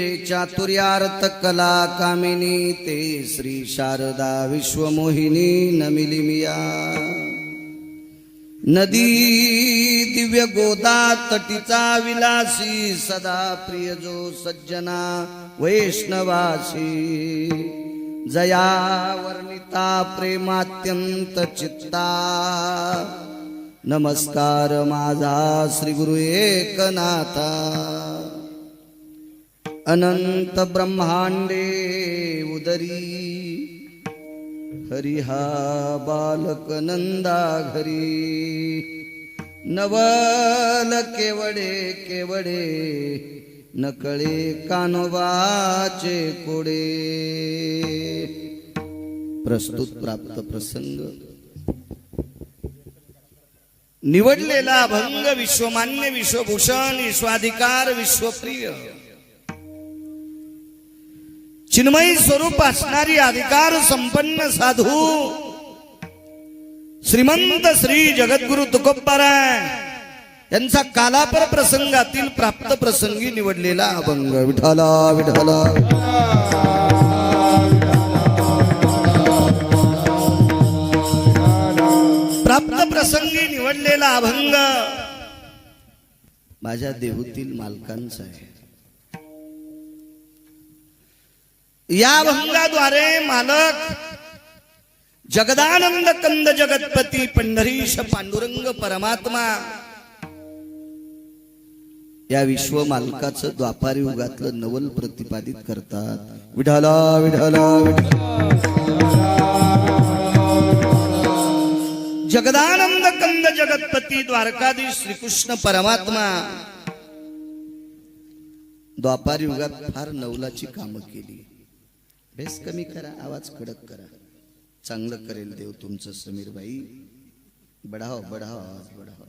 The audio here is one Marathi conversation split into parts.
जे चातुर्यार्थ कला कामिनी ते श्री शारदा विश्वमोहिनी नमिली मिया नदी दिव्य गोदा तटीचा विलासी सदा प्रिय जो सज्जना वैष्णवासी. जया वर्णिता प्रेमात्यंत चित्ता. नमस्कार माझा श्री गुरु एकनाथा. अनंत ब्रह्मांडे उदरी। हरिहा बालक नंदा घरी। नवल केवडे केवडे नकळे कानोबाचे कोडे। प्रस्तुत प्राप्त प्रसंग। निवडलेला अभंग विश्वमान्य विश्वभूषण विश्वाधिकार विश्वप्रिय। चिन्मयी स्वरूप असणारी अधिकार संपन्न साधू. श्रीमंत श्री जगद्गुरु तुकोबाराय यांचा कालापर प्रसंगातील प्राप्त प्रसंगी निवडलेला अभंग. विठाला विठाला प्राप्त प्रसंगी निवडलेला अभंग माझ्या देहूतील मालकांचा आहे. या अभंगाद्वारे मालक जगदानंद कंद जगतपती पंढरीश पांडुरंग परमात्मा या विश्व मालकाचं द्वापारी युगातलं नवल प्रतिपादित करतात. विढाला विढाला जगदानंद कंद जगतपती द्वारकाधीश श्रीकृष्ण परमात्मा द्वापारी युगात फार नवलाची कामं केली. बेस कमी करा आवाज कडक करा. चांगलं करेल देव तुमचं समीरबाई. बढाव बढाव आवाज बढाव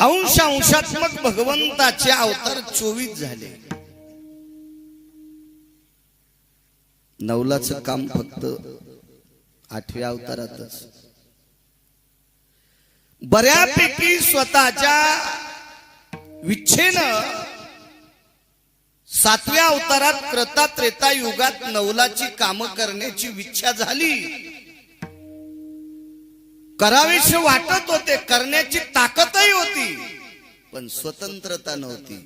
अंश अंशात्मक भगवंताचे अवतार चोवीस झाले. नवलाच काम फक्त आठव्या अवतारातच. बऱ्यापैकी स्वतःच्या विच्छेनं सातव्या अवतारात क्रता त्रेता युगात नवलाची कामं करण्याची इच्छा झाली. करावेश वाटत होते करण्याची ताकदही होती पण स्वतंत्रता नव्हती.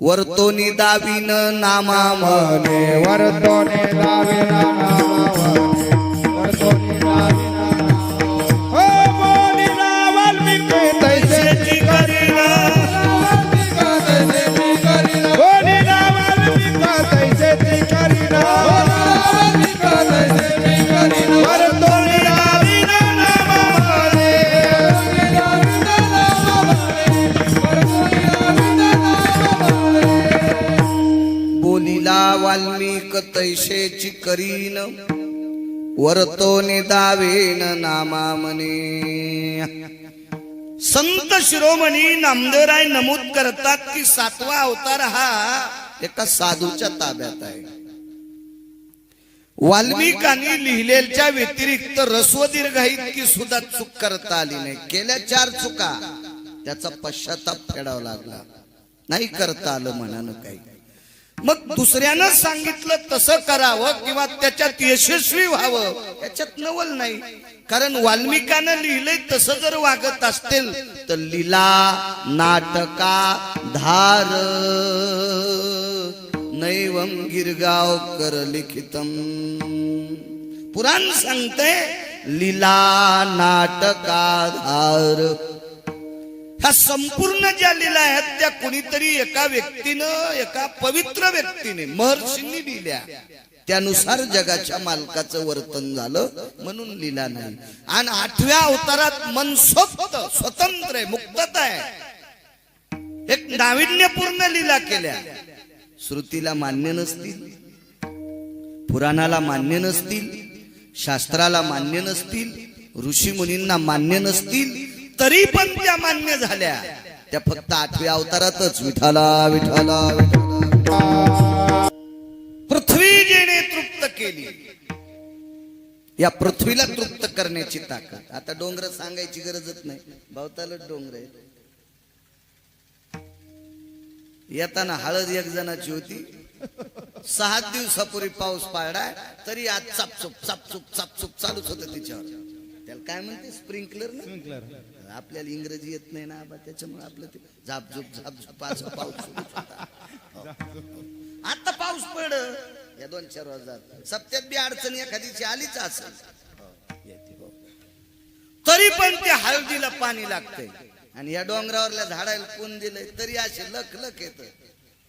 वर्तोनी दावीन नामा मने वर्तोने दाविना नामावने वरतो निदावीन नामा संत शिरोमणी नामदेवराय नमूद करतात की सातवा अवतार हा एका साधूच्या ताब्यात आहे. वाल्मिकांनी लिहिलेल्या व्यतिरिक्त रस्व दीर्घाईत की सुद्धा चूक करता आली नाही. केल्या चार चुका त्याचा पश्चाताप फेडावा लागला. नाही करता आलं म्हणानं काही. मग दुसऱ्यानं सांगितलं तसं करावं किंवा त्याच्यात यशस्वी व्हावं त्याच्यात नवल नाही. कारण वाल्मिकानं लिहिलंय तसं जर वागत असतील तर लीला नाटका धार नैवम गिरगावकर लिखितम. पुराण सांगते लीला नाटकाधार ह्या संपूर्ण ज्या लीला आहेत त्या कुणीतरी एका व्यक्तीनं एका पवित्र व्यक्तीने महर्षींनी लिहिल्या. त्यानुसार जगाच्या मालकाचं वर्तन झालं म्हणून लिहिला नाही. आणि आठव्या अवतारात मन स्वप्त स्वतंत्र आहे मुक्तता आहे. एक नाविन्यपूर्ण लीला केल्या. श्रुतीला मान्य नसतील पुराणाला मान्य नसतील शास्त्राला मान्य नसतील ऋषी मुनींना मान्य नसतील तरी पण त्या मान्य झाल्या. त्या फक्त आठव्या अवतारातच विठाला विठाला पृथ्वी जेणे तृप्त केली. या पृथ्वीला तृप्त करण्याची ताकद. आता डोंगर सांगायची गरजच नाही. भवतालच डोंगर आहे येताना हळद एक जणाची होती. सहा दिवसापूर्वी पाऊस पाडलाय तरी आज चापचूप चापचूप चापचूप चालूच होत तिच्यावर. त्याला काय म्हणते? स्प्रिंकलर ना? आपल्याला इंग्रजी येत नाही ना बा त्याच्यामुळे आपलं ते झापझूप झापझूप असं पाऊस हो. आता पाऊस पड या दोन चार वाजता सप्त्यात बी अडचण एखादीची आलीच असेल. हो, हो. तरी पण ते हळदीला पाणी लागतंय. आणि या डोंगरावरल्या झाडाला कोण दिलंय तरी असे लख लख येत.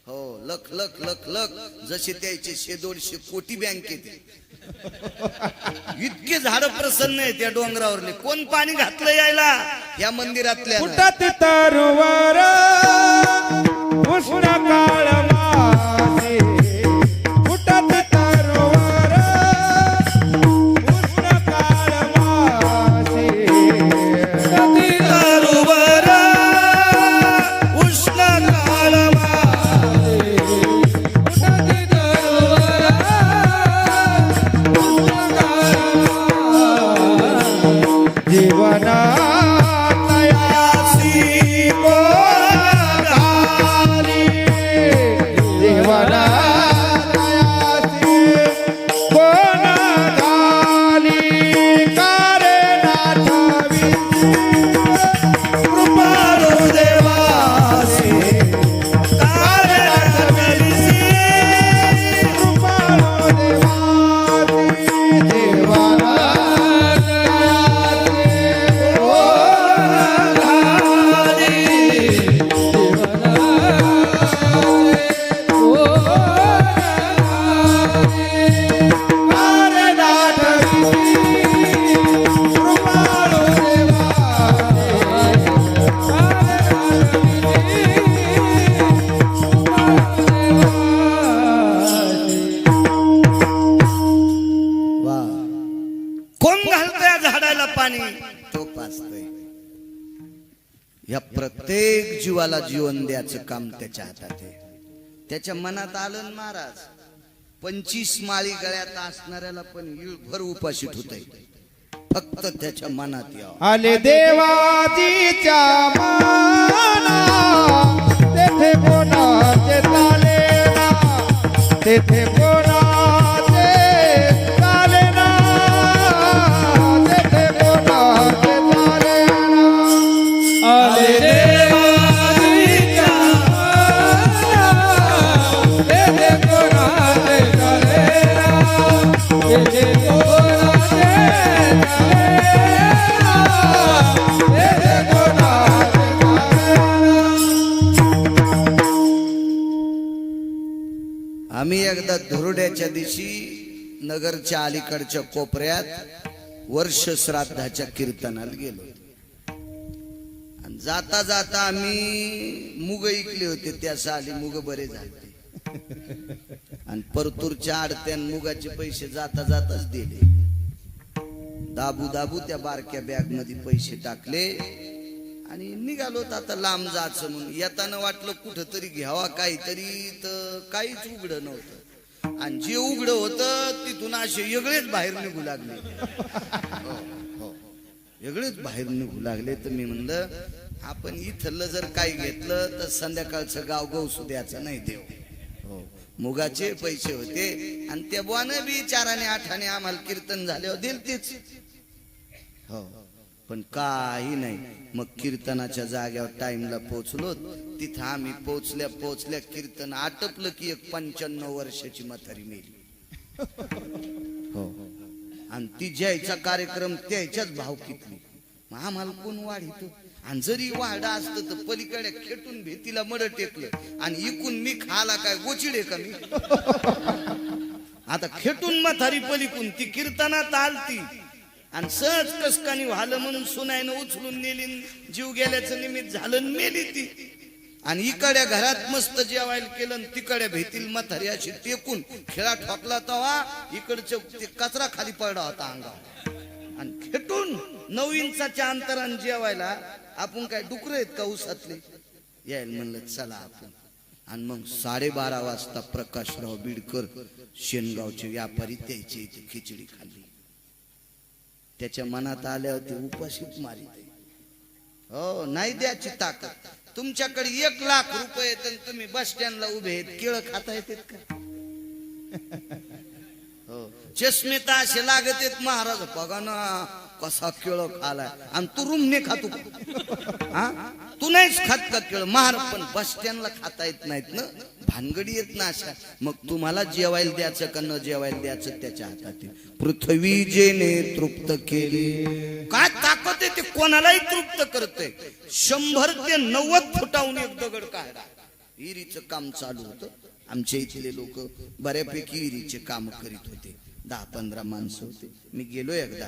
हो लख लख लख लख. जशी त्याचे शे दोनशे कोटी बँकेत इतकी झाड प्रसन्न आहेत त्या डोंगरावरले. कोण पाणी घातलं यायला? या मंदिरातल्या फुटत तरुवर उष्ण काळ जीवन द्यायचं काम त्याच्या हातात आहे. त्याच्या मनात आलं महाराज पंचवीस माळी गळ्यात असणाऱ्याला पण भर उपाशी होत फक्त त्याच्या मनात यावं. आले देवाजीच्या माना तेथे कोणाचे चाले ना तेथे एकदा धुरड्याच्या दिवशी नगरच्या अलीकडच्या कोपऱ्यात वर्ष श्राद्धाच्या कीर्तनाला गेलो आणि जाता जाता आम्ही मुग ऐकले होते त्या साली मुग बरे झाले. आणि परतूरच्या आडत्यान मुगाचे पैसे जाता जाताच दिले. दाबू दाबू त्या बारक्या बॅगमध्ये पैसे टाकले आणि निघालो तर आता लांब जायचं म्हणून. येताना वाटलं कुठं तरी घ्यावा काहीतरी तर काहीच उघड नव्हतं. आणि जे उघड होत तिथून असे वेगळेच बाहेर निघू लागले. हो, हो, वेगळेच बाहेर निघू लागले तर मी म्हणलं आपण इथलं जर काही घेतलं तर संध्याकाळचं गाव गवसू द्यायचं नाही देव हो. मुगाचे पैसे होते आणि त्या बुवानं बी चाराने आठाने आम्हाला कीर्तन झाल्यावर दिलतीच. हो. पण काही नाही. मग कीर्तनाच्या जाग्यावर टाइमला पोहोचलो. तिथं आम्ही पोहोचल्या पोहोचल्या कीर्तन आटपलं की एक पंच्याण्णव वर्षाची म्हातारी मेली. हो. आणि ती ज्यायचा कार्यक्रम त्याच्याच भाव किती. मग आम्हाला कोण वाढितो? आणि जरी वाढा असत तर पलीकडे खेटून भीतीला मड टेकलं. आणि इकून मी खाला काय गोचिडे का मी? आता खेटून म्हातारी पलीकून ती कीर्तनात आलती. आणि सहज कसकानी व्हालं म्हणून सुनायनं उचलून नेली जीव गेल्याचं निमित्त झालं मेली ती. आणि इकड्या घरात मस्त जेवायला केलं आणि तिकड्या भेतील म्हातारी अशी टेकून. खेळा ठोकला तवा इकडचं कचरा खाली पडला होता अंगावर. आणि खेटून नऊ इंचाच्या अंतराने जेवायला आपण काय डुकर आहेत का उसातले यायला म्हणलं चला आपण. आणि मग साडेबारा वाजता प्रकाशराव बीडकर शेनगावचे व्यापारी त्याची इथे खिचडी खाल्ली. त्याच्या मनात आल्यावर ते उपाशीच मारित. हो नाही द्याची ताकद. तुमच्याकडे एक लाख रुपये आहेत आणि तुम्ही बस स्टँडला उभे आहेत. केळं खाता येतात का? हो. चष्मे तर असे लागत आहेत महाराज बघा ना. कसा केळ खालाय? आणि तू रूमने खातो हा? तू नाहीच खात का केळ? मार पण बस स्टँडला खाता येत नाहीत ना? भानगडी येत ना अशा. मग तुम्हाला जेवायला द्यायचं का न जेवायला द्यायचं त्याच्या हातात पृथ्वी जेने तृप्त केली. काय ताकद आहे ते? कोणालाही तृप्त करते शंभर ते नव्वद फुटाहून एक दगड काढा. हिरीचं काम चालू होतं. आमच्या इथले लोक बऱ्यापैकी हिरीचे काम करीत होते. दहा पंधरा माणसं होते. मी गेलो एकदा.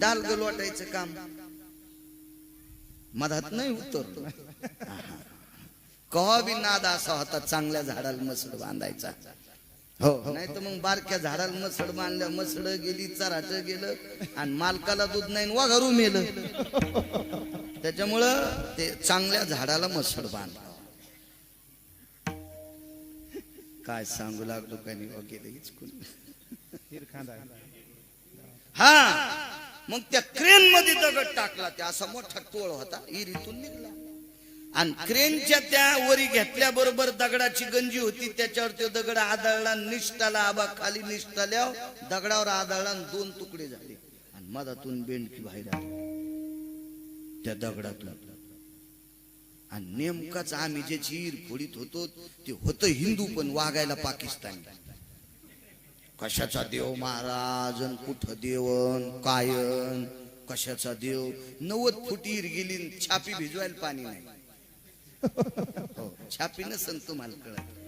डाल वाटायचं काम. मधात नाही उतरलो. कवा बी नाद असा होता चांगल्या झाडाला मसड बांधायचा. हो नाही तर मग बारक्या झाडाला मसड बांधल्या मसड गेली चराट गेलं आणि मालकाला दूध नाही वाघारू मेलं. त्याच्यामुळं ते चांगल्या झाडाला मसड बांधला. काय सांगू लागलो का नाही वगैरे हिचकून. हा. मग त्या क्रेन मध्ये दगड टाकला त्या असा मोठा टोळ होता इरीतून निघला. आणि क्रेनच्या त्या वरी घेतल्या बरोबर दगडाची गंजी होती त्याच्यावर तो दगड आदळला निष्ठाला आबा खाली निष्ठाल्या दगडावर आदळला दोन तुकडे झाले. आणि मधातून बेंडकी बाहेर आली. त्या दगडातून. आणि नेमकाच आम्ही ज्याची चीर फोडीत होतो ते होतं हिंदू पण वागायला पाकिस्तानी. कशाचा देव महाराज अन कुठं देवन कायन कशाचा देव? नव्वद फुटीर गेली छापी भिजवायला पाणी नाही. हो छापी नसन तुम्हाला कळत.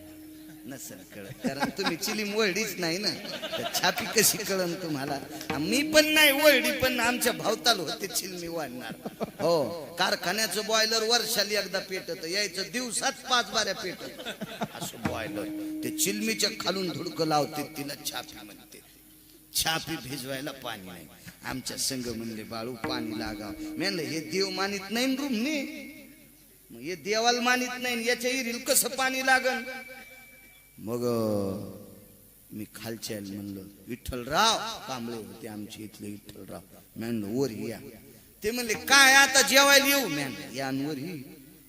नसेल कळत कारण तुम्ही चिलीम वळडीच नाही ना. तर छापी कशी कळन तुम्हाला? मी पण नाही वळडी पण आमच्या भावताल होते चिलमी वाढणार. हो कारखान्याचं बॉयलर वर्षाली एकदा पेटत यायचं दिवसात पाच बाऱ्या पेटत. असं बॉयलर ते चिलमीच्या खालून धुडकं लावते तिला छापी म्हणते. छापी भिजवायला पाणी नाही. आमच्या संघ म्हणले बाळू पाणी लागाव. म्हणलं हे देव मानित नाही रूमने मग हे देवाला मानित नाही याच्या इरील कसं पाणी लागन? मग मी खालच्या म्हणलं विठ्ठलराव कांबळे होते आमचे इथले विठ्ठलराव. म्हणलं वर या. ते म्हणले काय आता जेवायला येऊ मॅन? यांवर ही.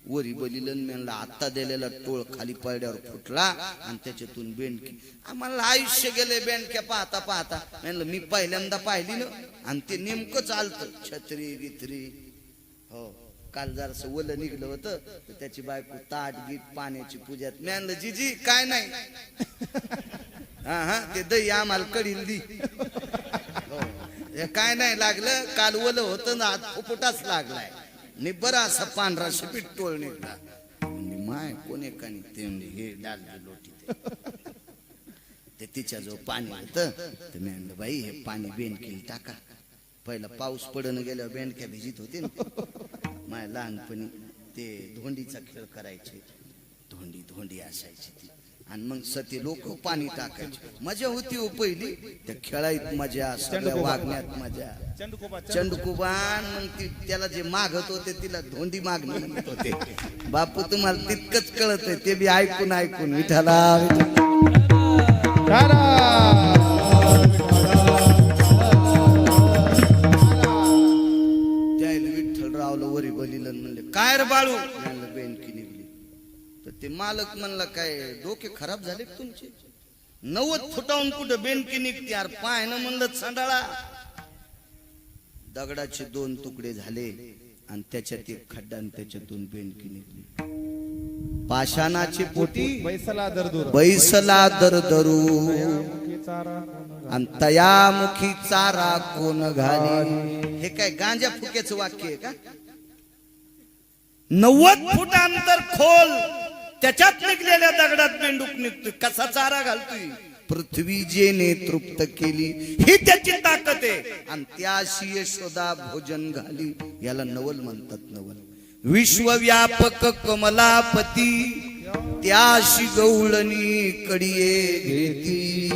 वरी वरी बलिलन म्हणलं आत्ता दिलेला टोळ खाली पायड्यावर फुटला आणि त्याच्यातून बेंडकी आम्हाला आयुष्य गेले बेंडक्या पाहता पाहता. म्हणलं मी पहिल्यांदा पाहिली ना आणि ते नेमकं चालतं. छत्री गित्री. हो. काल जरासं ओलं निघलं होतं तर त्याची बायको ताट गीत पाण्याची पूजात मी आणलं जीजी काय नाही. हा हा ते दही आम्हाला कडील दी. हो. काय नाही लागलं काल ओलं होतं ना आज फुफुटाच लागलाय. नि बरा असा पांढरा शिपीट टोळ निघला माय कोणी कानी ते हे लाल लोटी ते. तिच्या जो पाणी होतं तर मी म्हणलं बाई हे पाणी बेंडकील टाका. पहिला पाऊस पडणं गेल्यावर बेंडक्या भिजित होते ना. माझ्या लहानपणी ते धोंडीचा खेळ करायचे. धोंडी धोंडी असायची ती. आणि मग सती लोक पाणी टाकायचे. मजा होती हो पहिली. त्या खेळायत मजा सगळ्या वागण्यात मजा. चंडकुबान मग ती त्याला जे मागत होते तिला धोंडी मागणी म्हणत होते. बापू तुम्हाला तितकंच कळत आहे ते बी ऐकून ऐकून. विठाला त्याला बाहेर बाळू. म्हणलं बेनकी निघली. तर ते मालक म्हणला काय डोके खराब झाले तुमचे? नव्वद फुटाहून कुठं बेनकी निघते यार पाय ना म्हणलं सांडाळा. दगडाचे दोन तुकडे झाले आणि त्याच्यात एक खड्डा आणि त्याच्यातून बेनकी निघली. पाषाणाची पोटी बैसला दरदरू बैसला दरदरू आणि तयामुखी चारा कोण घाली? हे काय गांजा फुक्याचं वाक्य आहे का? नव्वद फूट अंतर खोल त्याच्यात निघलेल्या दगडात मेंडूक निघतोय. कसा चारा घालतोय? पृथ्वी जेने तृप्त केली ही त्याची ताकद आहे. आणि त्याशी यशोदा भोजन घाली याला नवल म्हणतात नवल. विश्वव्यापक कमलापती त्याशी गवळणी कडिये घेती.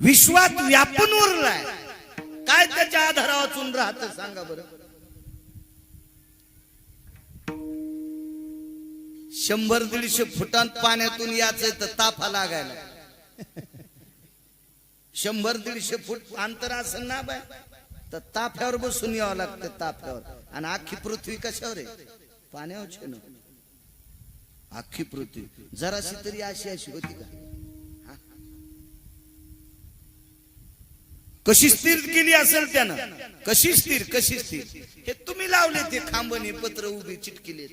विश्वात व्यापून उरलाय. काय त्याच्या आधारावाचून राहत सांगा बरं? शंभर दीडशे फुटांत पाण्यातून यायचंय तर ताफा लागायला. शंभर दीडशे फूट अंतर असं ना बाय तर ताफ्यावर बसून यावं लागतं ताफ्यावर. आणि अख्खी पृथ्वी कशावर आहे? पाण्यावर ना अख्खी पृथ्वी. जराशी तरी अशी अशी होती का? कशी स्थिर केली असेल त्यानं? कशी स्थिर कशी स्थिर? हे तुम्ही लावले ते खांबणी पत्र उभी चिटकिले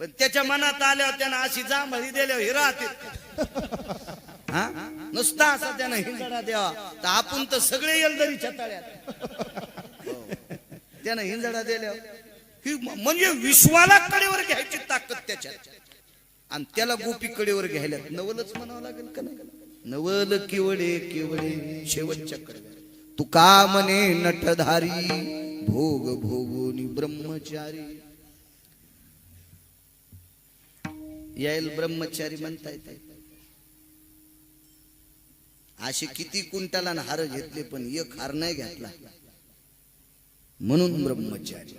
पण त्याच्या मनात आल्यावर त्यानं अशी जांभळी दिल्या हे राहते. हा? नुसता असा त्यानं हिंजडा द्यावा. तर आपण तर सगळे येलदरीच्या छताळ्यात त्यानं हिंजडा दिल्या ही म्हणजे विश्वाला कडेवर घ्यायची ताकद त्याच्यात. आणि त्याला गोपी कडेवर घ्यायला नवलच म्हणावं लागेल का नाही? नवल केवळे केवळे शेवटच्या कडव्या तू का म्हणे नटधारी भोग भोगोनी ब्रह्मचारी. यायल ब्रह्मचारी म्हणता येते असे किती कुंटाला हार घेतले पण एक हार नाही घेतला. म्हणून ब्रह्मचारी.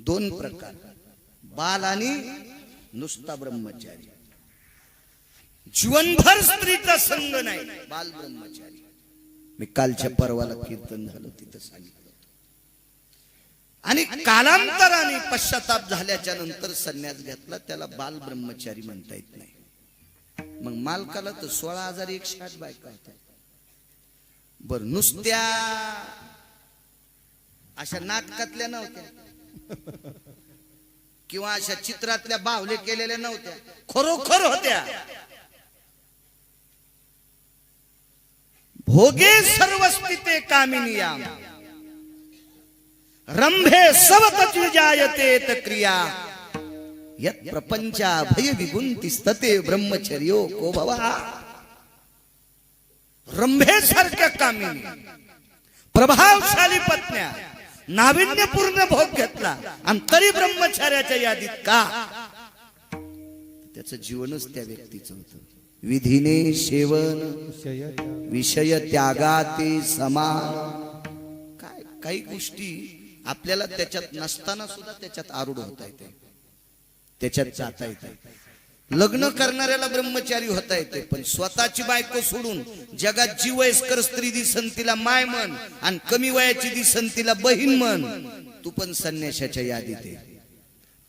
दोन प्रकार. बाल आणि नुसता ब्रह्मचारी. जीवनभर स्त्रीचा संग नाही बाल ब्रह्मचारी. मी कालच्या परवाला कीर्तन झालं तिथं सांगितलं. आणि कालांतराने पश्चाताप झाल्याच्यानंतर संन्यास घेतला त्याला बाल ब्रह्मचारी म्हणता येत नाही. मग मालकाला तर सोळा हजार एकशे आठ बायका होत्या. बर नुसत्या अशा नाटकातल्या नव्हत्या. किंवा अशा चित्रातल्या बावले केलेल्या नव्हत्या. खरोखर होत्या. भोगे सर्वस्थिते कामिनियाम. रंभे सवत जायते क्रिया। यत प्रपंचा भय विगुंती स्तते ब्रह्मचर्यो को भवा। रंभे सारख्या कामिनी। प्रभावशाली पत्न्या। नाविन्यपूर्ण भोग घेतला। आणि तरी ब्रह्मचार्याच्या यादीत का? त्याचं जीवनच त्या व्यक्तीचं होतं। विधीने सेवन विषय त्यागाते समान काय काही गोष्टी आपल्याला त्याच्यात नसताना सुद्धा त्याच्यात आरूढ होता येते. त्याच्यात जाता येते. लग्न करणाऱ्याला ब्रह्मचारी होता येते पण स्वतःची बायको सोडून जगात जी वयस्कर स्त्री दिसन तिला माय म्हण आणि कमी वयाची दिसन तिला बहीण म्हण तू पण संन्याशाच्या यादीत आहे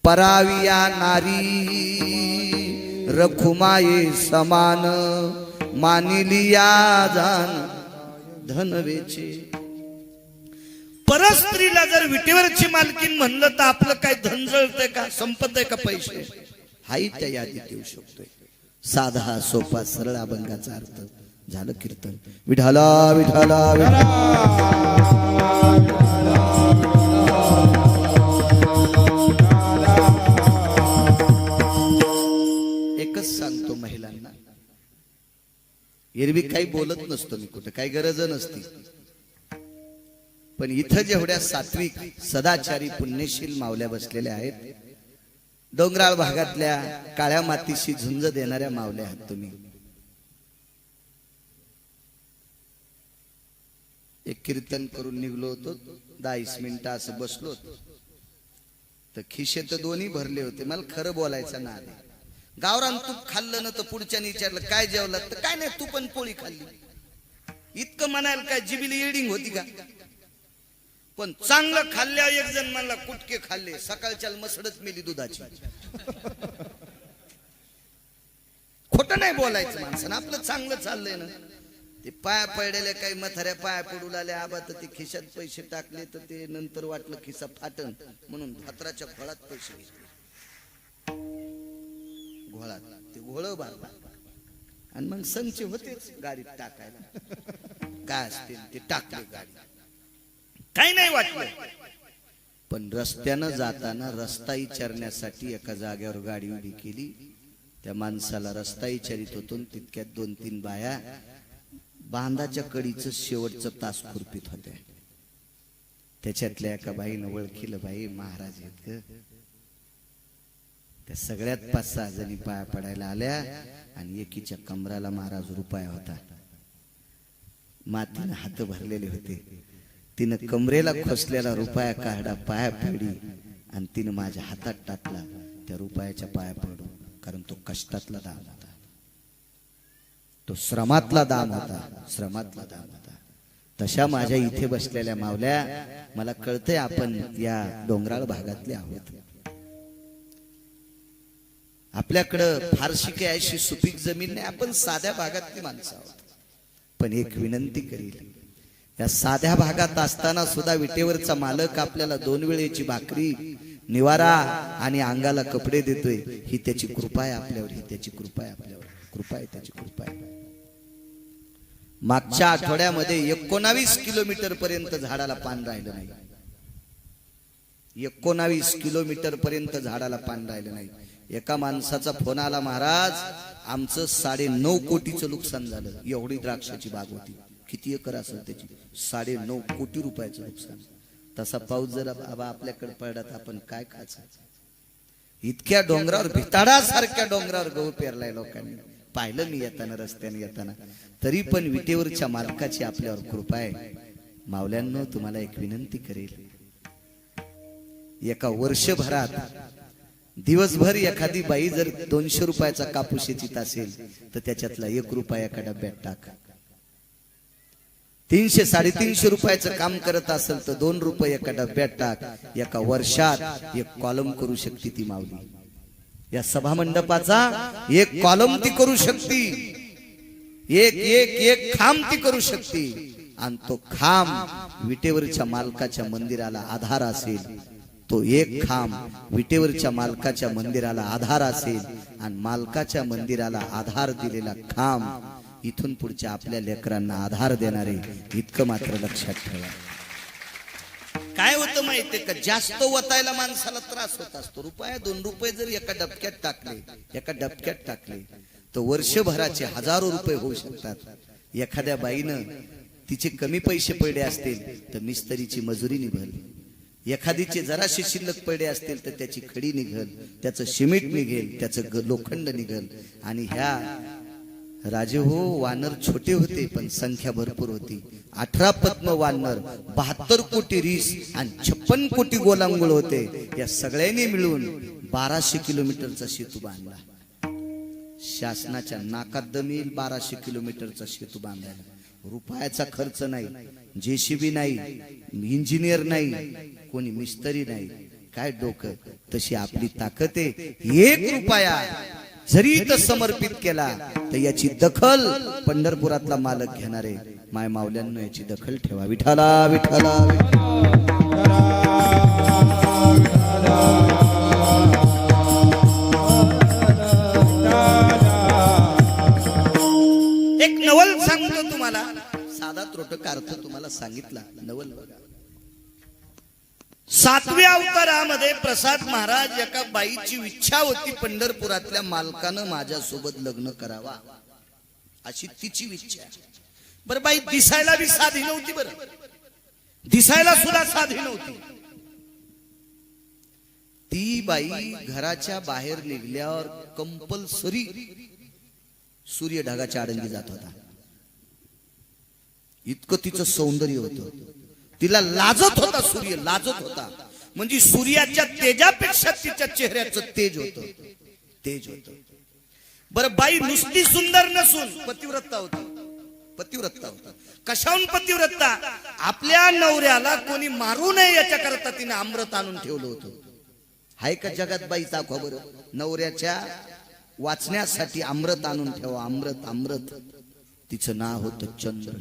पराविया नारी रखुमाये समान मानिलिया जान धनवेचे परस्त्रीला जर विटेवरची मालकीन म्हणलं तर आपलं काय धन जळतंय का? संपत आहे का पैसे? हाही त्या यादीत येऊ शकतोय. साधा सोपा सरळ अभंगाचा अर्थ. झालं कीर्तन. विठाला विठाला. एकच सांगतो महिलांना. एरवी काही बोलत नसतो मी कुठं. काही गरज नसती. पण इथं जेवढ्या सात्विक सदाचारी पुण्यशील मावल्या बसलेल्या आहेत डोंगराळ भागातल्या काळ्या मातीशी झुंज देणाऱ्या मावल्या आहात तुम्ही. एक कीर्तन करून निघलो होतो दहावीस मिनिटं असं बसलो होतो. तर खिशे तर दोन्ही भरले होते मला खरं बोलायचं ना आले गावरान तूप खाल्लं ना तर पुढच्याने विचारलं काय जेवलं तर काय नाही तू पण पोळी खाल्ली. इतकं म्हणायला काय जिबीली एडिंग होती का? पण चांगलं खाल्ल्या एक जण मला कुटके खाल्ले. सकाळच्या मसडच मेली दुधाची. खोट नाही बोलायचं माणसानं. आपलं चांगलं चाललंय ना. ते पाया पडलेले काही मथाऱ्या पाया पडू लागल्या. आबा तर ते खिशात पैसे टाकले तर ते नंतर वाटलं खिसा फाटण म्हणून भात्राच्या फळात पैसे घेतले. घोळात. ते घोळ बांधला आणि मग संच होतेच गाडीत टाकायला. काय असतील ते टाकले गाडी काही नाही वाटलं. पण रस्त्यानं जाताना रस्ता विचारण्यासाठी एका जागेवर गाडी उभी केली. त्या माणसाला रस्ता विचारित होतो तितक्यात दोन तीन बाया बांधाच्या कडीचं शेवटचं तास खुरपीत होत्या. त्याच्यातल्या एका बाईनं ओळखील बाई महाराज आहेत ग. त्या सगळ्यात पाच सहा जणी पाया पडायला आल्या आणि एकीच्या कमराला महाराज रुपया होता. मातीनं हात भरलेले होते. तिनं कमरेला खोसलेला रुपया काढा पाया पडली आणि तिनं माझ्या हातात टाकला. त्या रुपयाच्या पाया पडू कारण तो कष्टातला दान होता. तो श्रमातला दाम होता श्रमातला दाम होता. तशा माझ्या इथे बसलेल्या मावल्या मला कळतंय आपण या डोंगराळ भागातले आहोत. आपल्याकडं फारशी काही अशी सुपीक जमीन नाही आपण साध्या भागातली माणसं आहोत. पण एक विनंती करील या साध्या भागात असताना सुद्धा विटेवरचा मालक आपल्याला दोन वेळेची भाकरी निवारा आणि अंगाला कपडे देतोय. ही त्याची कृपा आहे आपल्यावर ही त्याची कृपा आहे आपल्यावर. कृपा आहे त्याची कृपा आहे. मागच्या आठवड्यामध्ये एकोणावीस किलोमीटर पर्यंत झाडाला पान राहिलं नाही. एकोणावीस किलोमीटर पर्यंत झाडाला पान राहिलं नाही. एका माणसाचा फोन आला महाराज आमचं साडे नऊ कोटीचं नुकसान झालं. एवढी द्राक्षाची बाग होती. किती एकर असेल त्याची? साडे नऊ कोटी रुपयाचं नुकसान. तसा पाऊस जर बाबा आपल्याकडे पडला तर आपण काय खायचं? इतक्या डोंगरावर भिताडासारख्या डोंगरावर गहू पेरलाय लोकांनी. पाहिलं मी येताना रस्त्याने येताना. तरी पण विटेवरच्या मालकाची आपल्यावर कृपा आहे. मावल्यांनो तुम्हाला एक विनंती करेल. एका वर्षभरात दिवसभर एखादी बाई जर दोनशे रुपयाचा कापूस शेतीत असेल तर त्याच्यातला एक रुपया एका डब्यात टाका. तीनशे साडेतीनशे रुपयाचं काम करत असेल तर दोन रुपये एका डब्यात टाक. एका वर्षात एक कॉलम करू शकते ती माऊली. या सभा मंडपाचा एक कॉलम ती करू शकते. एक एक एक खांब ती करू शकते. आणि तो खांब विटेवरच्या मालकाच्या मंदिराला आधार असेल. तो एक खांब विटेवरच्या मालकाच्या मंदिराला आधार असेल. आणि मालकाच्या मंदिराला आधार दिलेला खांब इथून पुढच्या आपल्या लेकरांना आधार देणारे इतकं मात्र लक्षात ठेवा. काय होतं माहितीये का? जास्त वतायला माणसाला त्रास होत असतो. रुपया दोन रुपये जर एका डबक्यात टाकले एका डबक्यात टाकले तर वर्षभराचे हजारो रुपये होऊ शकतात. एखाद्या बाईनं तिचे कमी पैसे पडले असतील तर मिस्त्रीची मजुरी निघल. एखादीचे जराशे शिल्लक पडले असतील तर त्याची खडी निघल त्याचं सिमेंट निघेल त्याचं लोखंड निघल. आणि ह्या राजे हो वानर छोटे होते पण संख्या भरपूर होती. अठरा पद्म वानर बहात्तर कोटी रीस आणि छप्पन कोटी गोलांगुळ होते. या सगळ्यांनी मिळून बाराशे किलोमीटरचा सेतू बांधला. शासनाच्या नाकात दमील बाराशे किलोमीटरचा सेतू बांधायला. रुपयाचा खर्च नाही जेसीबी नाही इंजिनियर नाही कोणी मिस्त्री नाही. काय डोकं? तशी आपली ताकद आहे. एक रुपया जरी इथं समर्पित केला तर याची दखल पंढरपुरातला मालक घेणार माय मावल्यांनो याची दखल ठेवा. विठाला विठाला. एक नवल सांगतो तुम्हाला. साधा त्रोटक अर्थ तुम्हाला सांगितला. नवल बघा. सातव्या अवतारामध्ये प्रसाद महाराज एका बाईची इच्छा होती पंढरपुरातल्या मालकानं माझ्यासोबत लग्न करावा. अशी तिची इच्छा बरं बाई दिसायला बी साधी नव्हती बरं. दिसायला सुद्धा साधी नव्हती. ती बाई घराच्या बाहेर निघल्यावर कंपल्सरी सूर्य ढगाच्या आडंगी जात होता. इतकं तिचं सौंदर्य होतं. तिला लाजत होता सूर्य लाजत होता. म्हणजे सूर्याच्या तेजापेक्षा तिच्या चेहऱ्याचं तेज होत. तेज होत. बर बाई नुसती सुंदर नसून पतिव्रता होती. पतिव्रता होता. कशाहून पतिव्रता? आपल्या नवऱ्याला कोणी मारू नये याच्याकरता तिने अमृत आणून ठेवलं होतं. हाय का जगात बाई दाखवा बरं. नवऱ्याच्या वाचण्यासाठी अमृत आणून ठेवा. अमृत अमृत. तिचं नाव होतं चंद्र.